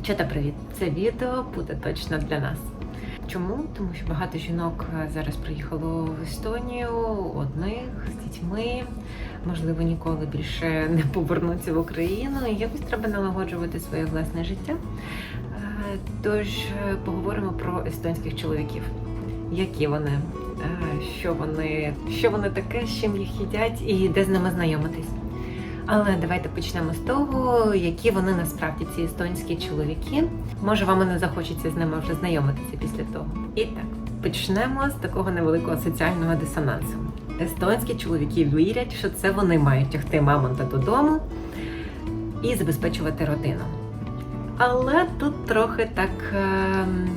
Дівчата, привіт! Це відео буде точно для нас. Чому? Тому що багато жінок е, зараз приїхало в Естонію одних з дітьми, можливо, ніколи більше не повернуться в Україну. І якось треба налагоджувати своє власне життя. Е, Тож е, поговоримо про естонських чоловіків. Які вони, що вони, що вони таке, з чим їх їдять і де з ними знайомитись. Але давайте почнемо з того, які вони насправді ці естонські чоловіки. Може, вам і не захочеться з ними вже знайомитися після того. І так, почнемо з такого невеликого соціального дисонансу. Естонські чоловіки вірять, що це вони мають тягти мамонта додому і забезпечувати родину. Але тут трохи так ем,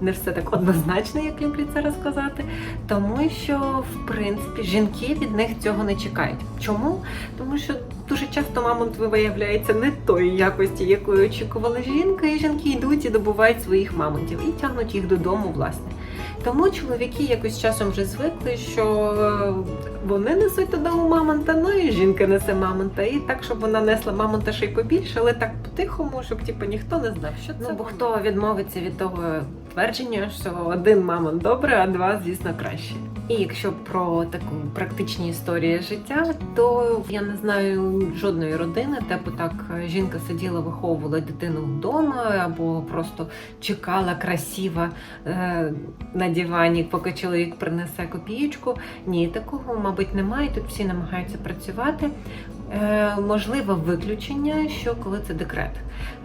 не все так однозначно, як люблять це розказати, тому що в принципі жінки від них цього не чекають. Чому? Тому що дуже часто мамонт виявляється не тої якості, якої очікували жінка, і жінки йдуть і добувають своїх мамонтів і тягнуть їх додому, власне. Тому чоловіки якось часом вже звикли, що е, вони несуть додому мамонта, ну і жінка несе мамонта. І так, щоб вона несла мамонта ще й побільше, але так по-тихому, щоб типу, ніхто не знав, що це. Ну, бо хто відмовиться від того твердження, що один мамонт добре, а два, звісно, краще. І якщо про таку практичні історії життя, то я не знаю жодної родини, де б так жінка сиділа, виховувала дитину вдома або просто чекала красиво е, на дивані, поки чоловік принесе копієчку. Ні, такого, мабуть, немає. Тут всі намагаються працювати. Е, можливо, виключення, що коли це декрет.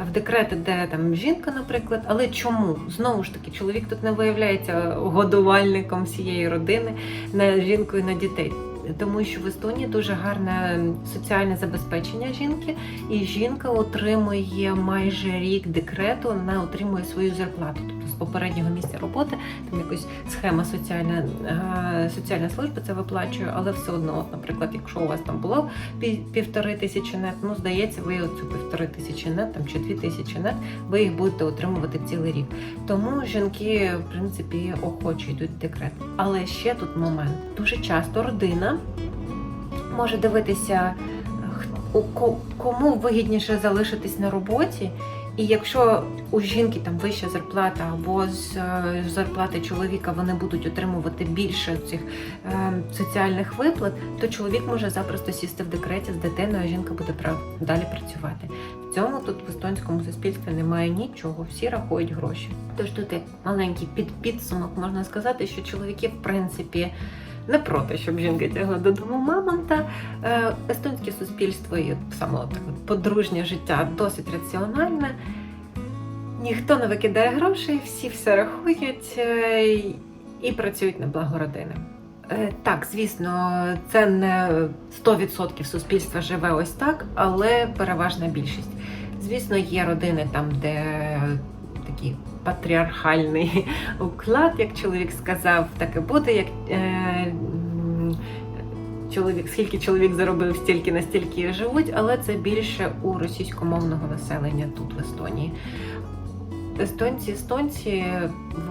В декрети, де там жінка, наприклад, але чому знову ж таки чоловік тут не виявляється годувальником всієї родини на жінку і на дітей. Тому що в Естонії дуже гарне соціальне забезпечення жінки, і жінка отримує майже рік декрету, вона отримує свою зарплату. Попереднього місця роботи там якась схема соціальна, е, соціальна служба це виплачує, але все одно, от, наприклад, якщо у вас там було пів- півтори тисячі нет, ну здається, ви оцю півтори тисячі нет там чи дві тисячі нет, ви їх будете отримувати цілий рік. Тому жінки, в принципі, охоче йдуть в декрет. Але ще тут момент. Дуже часто родина може дивитися, кому вигідніше залишитись на роботі. І якщо у жінки там вища зарплата або з е, зарплати чоловіка вони будуть отримувати більше цих е, соціальних виплат, то чоловік може запросто сісти в декреті з дитиною, а жінка буде прав- далі працювати. В цьому тут в естонському суспільстві немає нічого, всі рахують гроші. Тож тут маленький під підсумок можна сказати, що чоловіки в принципі не проти, щоб жінка тягла додому мамонта. Е, Естонське суспільство і саме от таке подружнє життя досить раціональне. Ніхто не викидає грошей, всі все рахують е, і- працюють на благо родини. Е, Так, звісно, це не 100% суспільства живе ось так, але переважна більшість. Звісно, є родини там, де такий патріархальний уклад, як чоловік сказав, так і буде. Як е, чоловік, скільки чоловік заробив, стільки настільки живуть, але це більше у російськомовного населення тут в Естонії. Естонці, естонці,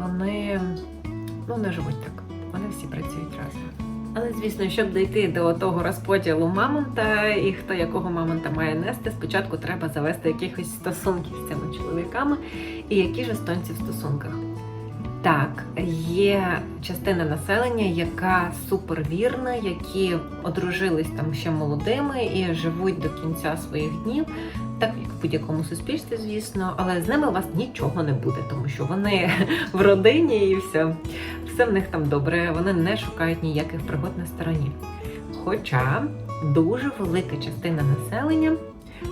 вони ну, не живуть так. Вони всі працюють разом. Але звісно, щоб дійти до того розподілу мамонта і хто якого мамонта має нести, спочатку треба завести якихось стосунків з цими чоловіками. І які ж естонці в стосунках? Так, є частина населення, яка супервірна, які одружились там ще молодими і живуть до кінця своїх днів, так як в будь-якому суспільстві, звісно, але з ними у вас нічого не буде, тому що вони в родині і все, все в них там добре, вони не шукають ніяких пригод на стороні. Хоча дуже велика частина населення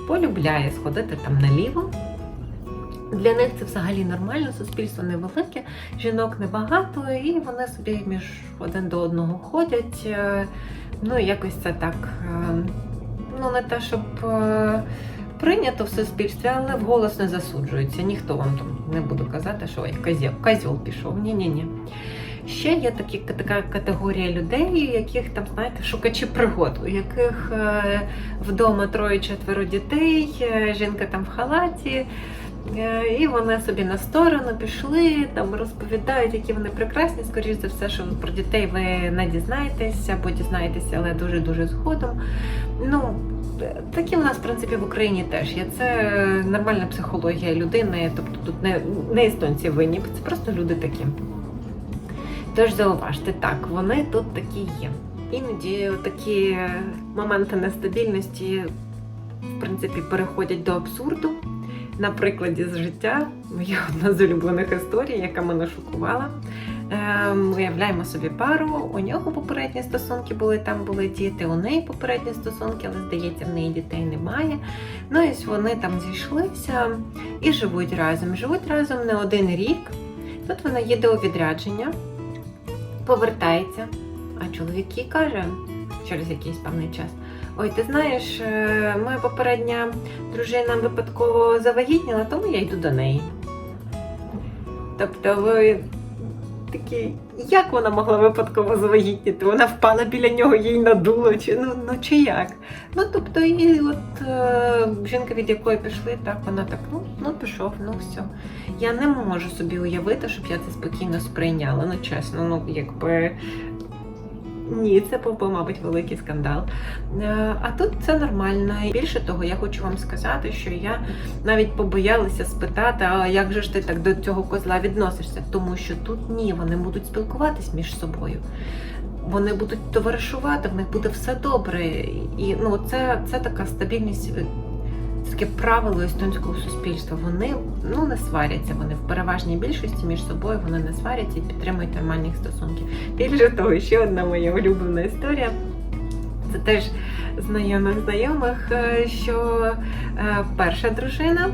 полюбляє сходити там наліво. Для них це взагалі нормально, суспільство невелике, жінок небагато, і вони собі між один до одного ходять. е, Ну, якось це так, е, ну не те, щоб е, прийнято в суспільстві, але вголос не засуджується. Ніхто вам там не буде казати, що ой, козьол, пішов. Ні-ні-ні. Ще є такі, така категорія людей, яких там, знаєте, шукачі пригод, у яких е, вдома троє-четверо дітей, е, жінка там в халаті. Е, І вони собі на сторону пішли, там розповідають, які вони прекрасні. Скоріше за все, що про дітей ви не дізнаєтесь або дізнаєтеся, але дуже-дуже згодом. Ну, такі в нас, в принципі, в Україні теж є. Це нормальна психологія людини, тобто тут не, не естонці винні, це просто люди такі. Тож зауважте, так, вони тут такі є. Іноді такі моменти нестабільності, в принципі, переходять до абсурду. На прикладі з життя, моя одна з улюблених історій, яка мене шокувала. Ем, Уявляємо собі пару, у нього попередні стосунки були, там були діти, у неї попередні стосунки, але здається, в неї дітей немає. Ну і вони там зійшлися і живуть разом. Живуть разом не один рік. Тут вона їде у відрядження, повертається, а чоловік їй каже через якийсь певний час. Ой, ти знаєш, е, моя попередня дружина випадково завагітніла, тому я йду до неї. Тобто ви такі, як вона могла випадково завагітніти? Вона впала біля нього, їй надуло, чи ну, ну чи як? Ну тобто, і от е, жінка, від якої пішли, так вона так, ну, ну пішов, ну все. Я не можу собі уявити, щоб я це спокійно сприйняла. Ну чесно, ну якби. Ні, це був би, мабуть, великий скандал. Е, А тут це нормально. І більше того, я хочу вам сказати, що я навіть побоялася спитати, а як же ж ти так до цього козла відносишся? Тому що тут ні, вони будуть спілкуватись між собою. Вони будуть товаришувати, в них буде все добре. І ну, це, це така стабільність, таке правило естонського суспільства. Вони ну, не сваряться, вони в переважній більшості між собою вони не сваряться і підтримують нормальні стосунки. Більше того, ще одна моя улюблена історія. Це теж знайомих знайомих, е, що е, перша дружина.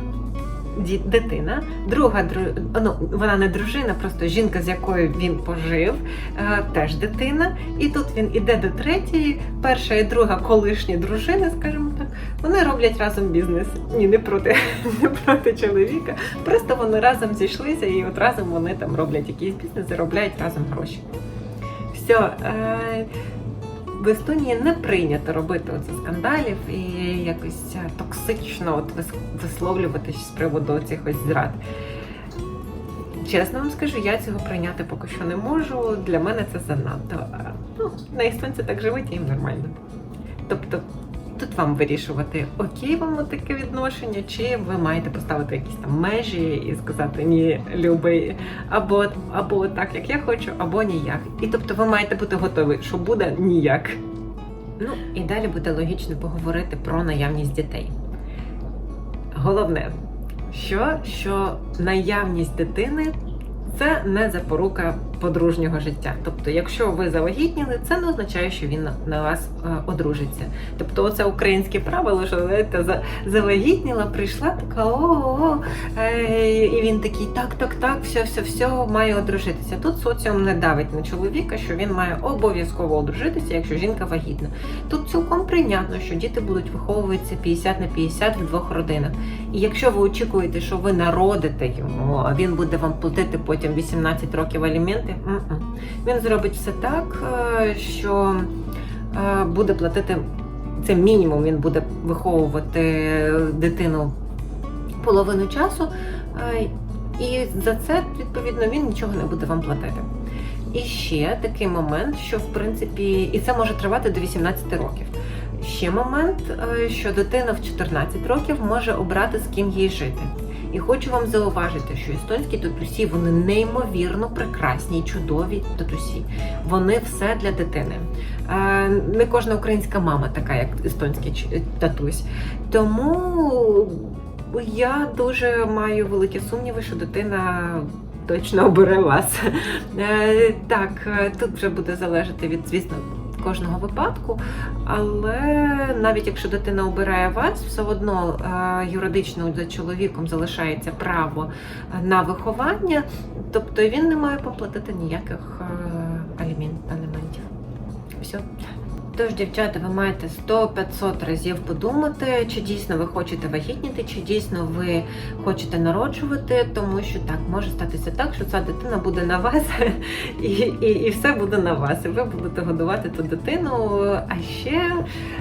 Дитина, друга дру- ну вона не дружина, просто жінка, з якою він пожив, е, теж дитина. І тут він іде до третьої, перша і друга колишні дружини, скажімо так, вони роблять разом бізнес. Ні, не проти, не проти чоловіка. Просто вони разом зійшлися і от разом вони там роблять якийсь бізнес, заробляють разом гроші. Все. Е- в Естонії не прийнято робити оце скандалів і якось е, токсично от висловлюватись з приводу цих ось зрад. Чесно вам скажу, я цього прийняти поки що не можу. Для мене це занадто. А, Ну, на естонці так живуть, і їм нормально. Тобто, тут вам вирішувати, окей вам таке відношення, чи ви маєте поставити якісь там межі і сказати ні, любий, або, або так, як я хочу, або ніяк. І тобто ви маєте бути готові, що буде ніяк. Ну і далі буде логічно поговорити про наявність дітей. Головне, що, що наявність дитини це не запорука подружнього життя. Тобто, якщо ви завагітніли, це не означає, що він на, вас е, одружиться. Тобто, це українське правило, що знаєте, завагітніла, прийшла така о, е, і він такий, так, так, так, все, все, все, має одружитися. Тут соціум не давить на чоловіка, що він має обов'язково одружитися, якщо жінка вагітна. Тут цілком прийнятно, що діти будуть виховуватися 50 на 50 в двох родинах. І якщо ви очікуєте, що ви народите йому, а він буде вам платити потім 18 років аліменти, м-м. він зробить все так, е, що е, буде платити це мінімум. Він буде виховувати дитину половину часу, е, і за це відповідно він нічого не буде вам платити. І ще такий момент, що в принципі, і це може тривати до 18 років. Ще момент, що дитина в 14 років може обрати з ким їй жити. І хочу вам зауважити, що естонські татусі вони неймовірно прекрасні чудові татусі. Вони все для дитини. Е, Не кожна українська мама така, як естонський ч- татусь. Тому я дуже маю великі сумніви, що дитина точно обере вас. Е, Так, е, тут вже буде залежати від, звісно, кожного випадку. Але навіть якщо дитина обирає вас, все одно е, юридично за чоловіком залишається право на виховання, тобто він не має поплатити ніяких е, алімент- аліментів. Все. Тож, дівчата, ви маєте 100-500 разів подумати, чи дійсно ви хочете вагітніти, чи дійсно ви хочете народжувати, тому що так може статися так, що ця дитина буде на вас, і, і, і все буде на вас. І ви будете годувати ту дитину, а ще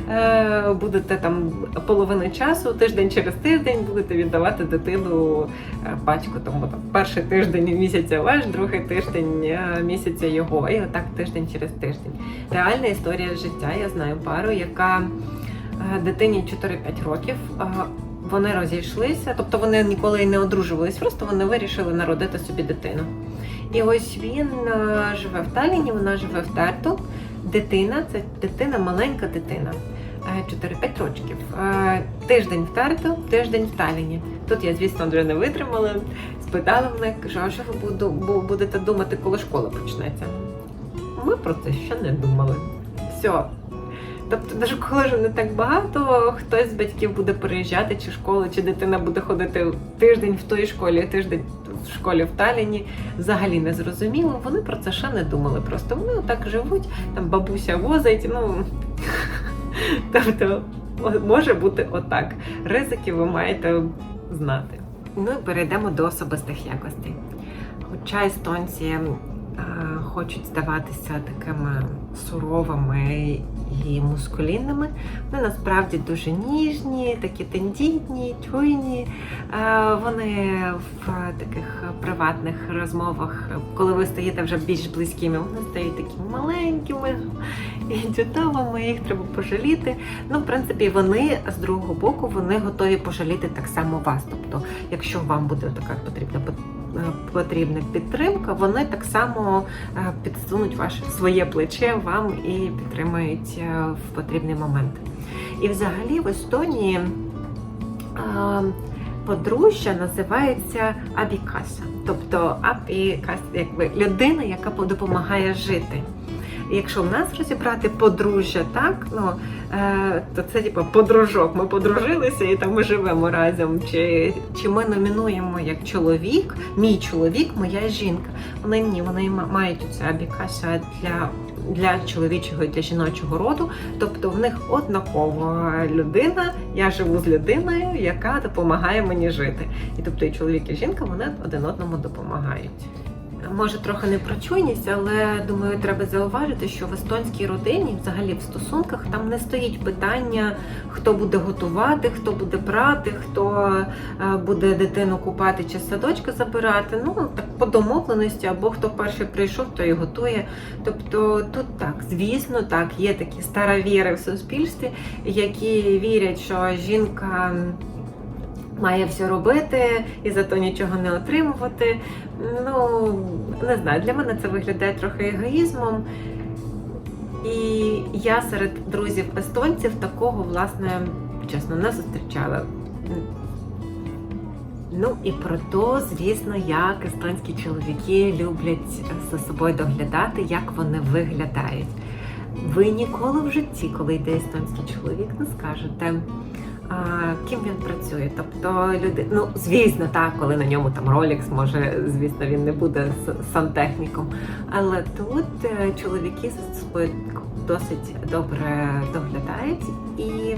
е, будете там половину часу, тиждень через тиждень будете віддавати дитину е, батьку. Тому там перший тиждень місяця ваш, другий тиждень е, місяця його, і отак тиждень через тиждень. Реальна історія з життя. Я знаю пару, яка е, дитині 4-5 років. Е, Вони розійшлися, тобто вони ніколи не одружувались, просто вони вирішили народити собі дитину. І ось він е, живе в Талліні, вона живе в Тарту. Дитина це дитина, маленька дитина. е, 4-5 років. Тиждень в Тарту, тиждень в Талліні. Тут я, звісно, вже не витримала. Спитала них, кажу, а що ви будете думати, коли школа почнеться? Ми про це ще не думали. Все. Тобто, навіть коли вже не так багато, хтось з батьків буде переїжджати, чи школу, чи дитина буде ходити тиждень в той школі, тиждень в школі в Талліні, взагалі не зрозуміло. Вони про це ще не думали. Просто вони отак живуть, там бабуся возить. Ну тобто, може бути отак. Ризики ви маєте знати. Ну і перейдемо до особистих якостей. Хоча естонці хочуть здаватися такими суровими і мускулінними, вони насправді дуже ніжні, такі тендітні, чуйні. Е, Вони в таких приватних розмовах, коли ви стаєте вже більш близькими, вони стають такими маленькими і чудовими, їх треба пожаліти. Ну, в принципі, вони з другого боку вони готові пожаліти так само вас. Тобто, якщо вам буде така потрібна пот- е, потрібна підтримка, вони так само е, підсунуть ваше своє плече вам і підтримають е, в потрібний момент. І взагалі в Естонії е, подружжя називається абікаса, тобто абікас, якби людина, яка допомагає жити. Якщо в нас розібрати подружжя, так ну е, то це типу подружок. Ми подружилися і там ми живемо разом. Чи, чи ми номінуємо як чоловік, мій чоловік, моя жінка. Вони ні, вони мають це абікаса для, для чоловічого і для жіночого роду. Тобто в них однакова людина. Я живу з людиною, яка допомагає мені жити. І тобто і чоловік, і жінка вони один одному допомагають. Може, трохи не про чуйність, але думаю, треба зауважити, що в естонській родині, взагалі в стосунках, там не стоїть питання, хто буде готувати, хто буде прати, хто е, буде дитину купати чи садочка забирати. Ну так по домовленості, або хто перший прийшов, той і готує. Тобто тут так, звісно, так, є такі старовіри в суспільстві, які вірять, що жінка. Має все робити і зато нічого не отримувати. Ну не знаю, для мене це виглядає трохи егоїзмом. І я серед друзів естонців такого, власне, чесно, не зустрічала. Ну і про то, звісно, як естонські чоловіки люблять за собою доглядати, як вони виглядають. Ви ніколи в житті, коли йде естонський чоловік, не скажете, ким він працює. Тобто люди, ну звісно, так, коли на ньому там Rolex, може, звісно, він не буде сантехніком. Але тут е, чоловіки за собою досить добре доглядають і.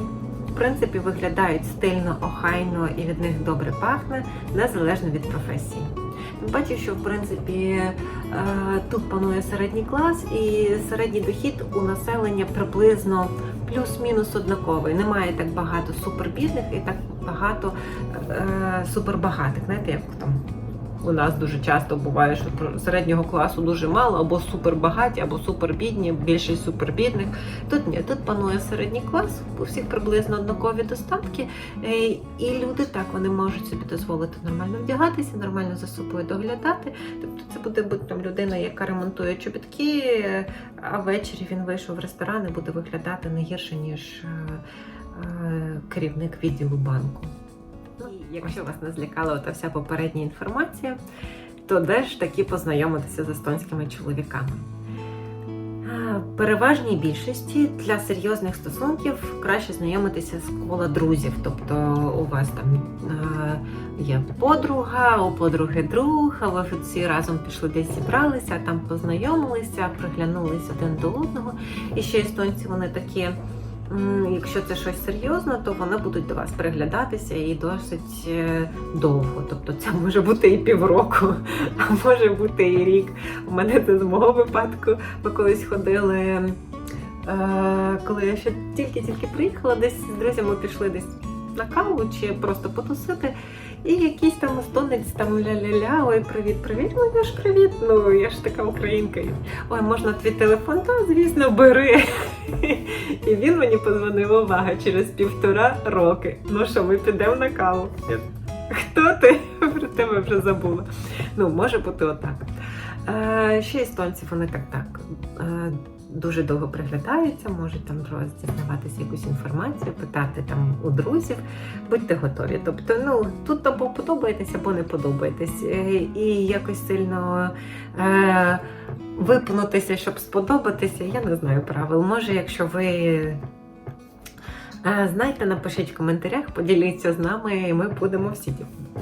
В принципі, виглядають стильно, охайно і від них добре пахне, незалежно від професії. Паче, що в принципі е, тут панує середній клас, і середній дохід у населення приблизно плюс-мінус однаковий. Немає так багато супербідних і так багато е, супербагатих. Знаєте, як там у нас дуже часто буває, що середнього класу дуже мало, або супербагаті, або супербідні, більшість супербідних. Тут ні, тут панує середній клас, у всіх приблизно однакові достатки. Е, І люди так вони можуть собі дозволити нормально вдягатися, нормально за собою доглядати. Тобто це буде бути там людина, яка ремонтує чобітки, е, а ввечері він вийшов в ресторан і буде виглядати не гірше, ніж е, керівник відділу банку. Якщо вас не злякала ота вся попередня інформація, то де ж таки познайомитися з естонськими чоловіками? Переважній більшості для серйозних стосунків краще знайомитися з кола друзів. Тобто у вас там є подруга, у подруги друг, а ви всі разом пішли десь зібралися, там познайомилися, приглянулися один до одного. І ще естонці вони такі. Якщо це щось серйозне, то вони будуть до вас приглядатися і досить е, довго. Тобто це може бути і півроку, а може бути і рік. У мене це з мого випадку. Ми колись ходили, е, коли я ще тільки-тільки приїхала, десь з друзями пішли десь на каву чи просто потусити. І якийсь там естонець там ля-ля-ля, ой, привіт, привіт, ну я ж привіт, ну я ж така українка. Ой, можна твій телефон? Та, звісно, бери. І він мені подзвонив увага через півтора роки. Ну що, ми підемо на каву. Хто ти? Про тебе вже забула. Ну, може бути отак. Е, ще естонці, вони так так. Е, Дуже довго приглядаються, можуть там роз- дізнаватися якусь інформацію, питати там у друзів. Будьте готові. Тобто, ну тут або подобаєтесь, або не подобаєтесь. Е, І якось сильно е, випнутися, щоб сподобатися, я не знаю правил. Може, якщо ви е, знаєте, напишіть в коментарях, поділіться з нами, і ми будемо всі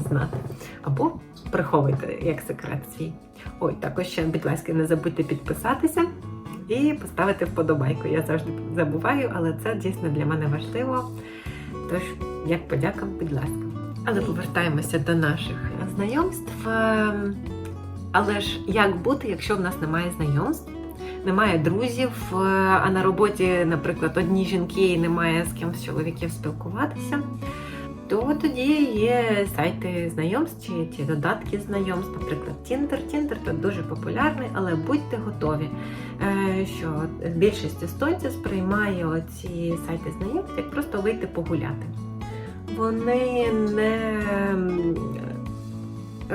знати. Або приховуйте як секрет свій. Ой, також ще, будь ласка, не забудьте підписатися і поставити вподобайку. Я завжди забуваю, але це дійсно для мене важливо. Тож, як подяка, будь ласка. Але повертаємося до наших знайомств. Але ж як бути, якщо в нас немає знайомств, немає друзів, е, а на роботі, наприклад, одні жінки і немає з ким з чоловіків спілкуватися, то тоді є сайти знайомств чи, чи додатки знайомств, наприклад, Tinder. Tinder тут дуже популярний, але будьте готові, е, що більшість естонців сприймає оці сайти знайомств як просто вийти погуляти. Вони не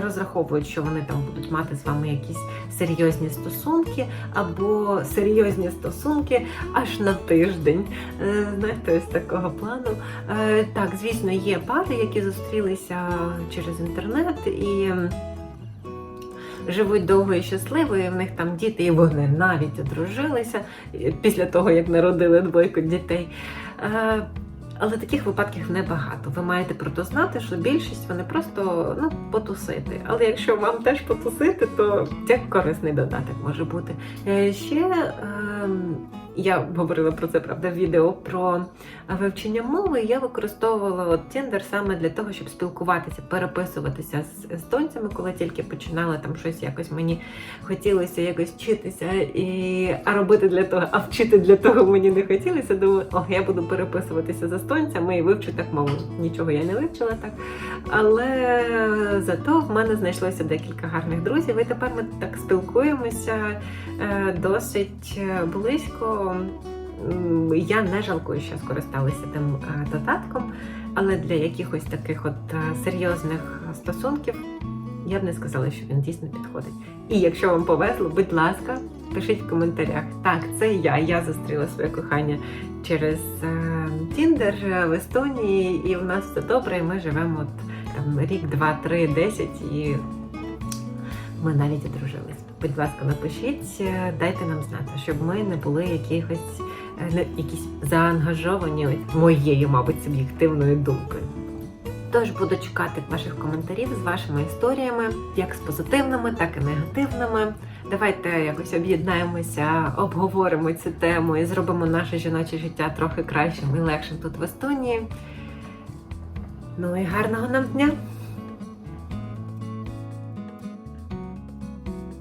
розраховують, що вони там будуть мати з вами якісь серйозні стосунки або серйозні стосунки аж на тиждень. Е, Знаєте, ось такого плану. Е, Так, звісно, є пари, які зустрілися через інтернет і. Живуть довго і щасливо, і в них там діти, і вони навіть одружилися е, після того, як народили двойку дітей. Е, але таких випадків небагато. Ви маєте про то знати, що більшість вони просто ну, потусити. Але якщо вам теж потусити, то це корисний додаток може бути. Е, Ще ем, я говорила про це правда в відео про вивчення мови. Я використовувала Tinder саме для того, щоб спілкуватися, переписуватися з естонцями, коли тільки починала там щось якось мені хотілося якось вчитися, і а робити для того, а вчити для того мені не хотілося. Думаю, о, я буду переписуватися з естонцями і вивчу так мову. Нічого я не вивчила так. Але зато в мене знайшлося декілька гарних друзів, і тепер ми так спілкуємося е, досить е, близько. Я не жалкую, що скористалася тим е, додатком, але для якихось таких от серйозних стосунків я б не сказала, що він дійсно підходить. І якщо вам повезло, будь ласка, пишіть в коментарях. Так, це я. Я зустріла своє кохання через Tinder в Естонії, і в нас все добре, і ми живемо от, там, рік, два, три, десять, і ми навіть одружились. Будь ласка, напишіть, е, дайте нам знати, щоб ми не були якихось е, якісь заангажовані моєю, мабуть, суб'єктивною думкою. Тож буду чекати ваших коментарів з вашими історіями, як з позитивними, так і негативними. Давайте якось об'єднаємося, обговоримо цю тему і зробимо наше жіноче життя трохи кращим і легшим тут в Естонії. Ну і гарного нам дня!